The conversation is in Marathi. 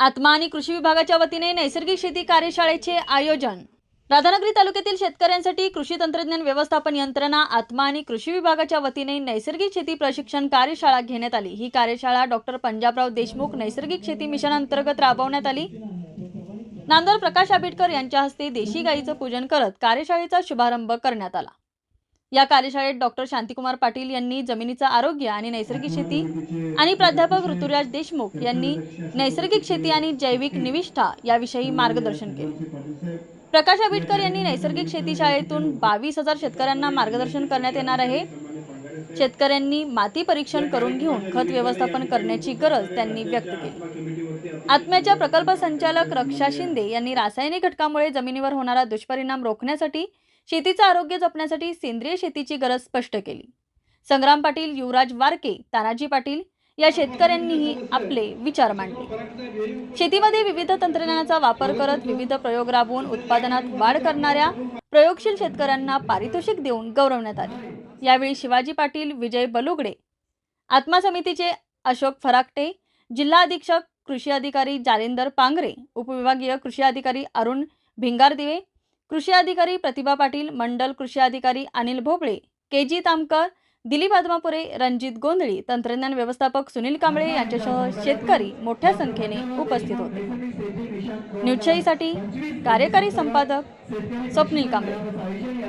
आत्मा आणि कृषी विभागाच्या वतीने नैसर्गिक शेती कार्यशाळेचे आयोजन. राधानगरी तालुक्यातील शेतकऱ्यांसाठी कृषी तंत्रज्ञान व्यवस्थापन यंत्रणा आत्मा आणि कृषी विभागाच्या वतीने नैसर्गिक शेती प्रशिक्षण कार्यशाळा घेण्यात आली. ही कार्यशाळा डॉक्टर पंजाबराव देशमुख नैसर्गिक शेती मिशन अंतर्गत राबवण्यात आली. नांदोर प्रकाश आंबेडकर यांच्या हस्ते देशी गाईचं पूजन करत कार्यशाळेचा शुभारंभ करण्यात आला. या कार्यशाळेत डॉक्टर शांतिकुमार पाटील यांनी जमिनीचं आरोग्य आणि नैसर्गिक शेती आणि प्राध्यापक ऋतुराज देशमुख यांनी नैसर्गिक शेती आणि जैविक निविष्ठा याविषयी मार्गदर्शन केले. प्रकाश आंबेडकर यांनी नैसर्गिक शेती शाळेतून बावीस हजार शेतकऱ्यांना मार्गदर्शन करण्यात येणार आहे. शेतकऱ्यांनी माती परीक्षण करून घेऊन खत व्यवस्थापन करण्याची गरज त्यांनी व्यक्त केली. आत्म्याच्या प्रकल्प संचालक रक्षा शिंदे यांनी रासायनिक घटकामुळे जमिनीवर होणारा दुष्परिणाम रोखण्यासाठी शेतीचं आरोग्य जपण्यासाठी सेंद्रिय शेतीची गरज स्पष्ट केली. संग्राम पाटील युवराज वारके तानाजी पाटील या शेतकऱ्यांनीही आपले विचार मांडले. शेतीमध्ये विविध तंत्रज्ञानाचा वापर करत विविध प्रयोग राबवून उत्पादनात वाढ करणाऱ्या प्रयोगशील शेतकऱ्यांना पारितोषिक देऊन गौरवण्यात आले. यावेळी शिवाजी पाटील विजय बलुगडे आत्मा समितीचे अशोक फराकटे जिल्हा अधीक्षक कृषी अधिकारी जालिंदर पांगरे उपविभागीय कृषी अधिकारी अरुण भिंगारदिवे कृषी अधिकारी प्रतिभा पाटील मंडल कृषी अधिकारी अनिल भोबळे के जी तामकर दिलीप आदमापुरे रणजित गोंधळी तंत्रज्ञान व्यवस्थापक सुनील कांबळे यांच्यासह शेतकरी मोठ्या संख्येने उपस्थित होते. न्यूजशाहीसाठी कार्यकारी संपादक स्वप्नील कांबळे.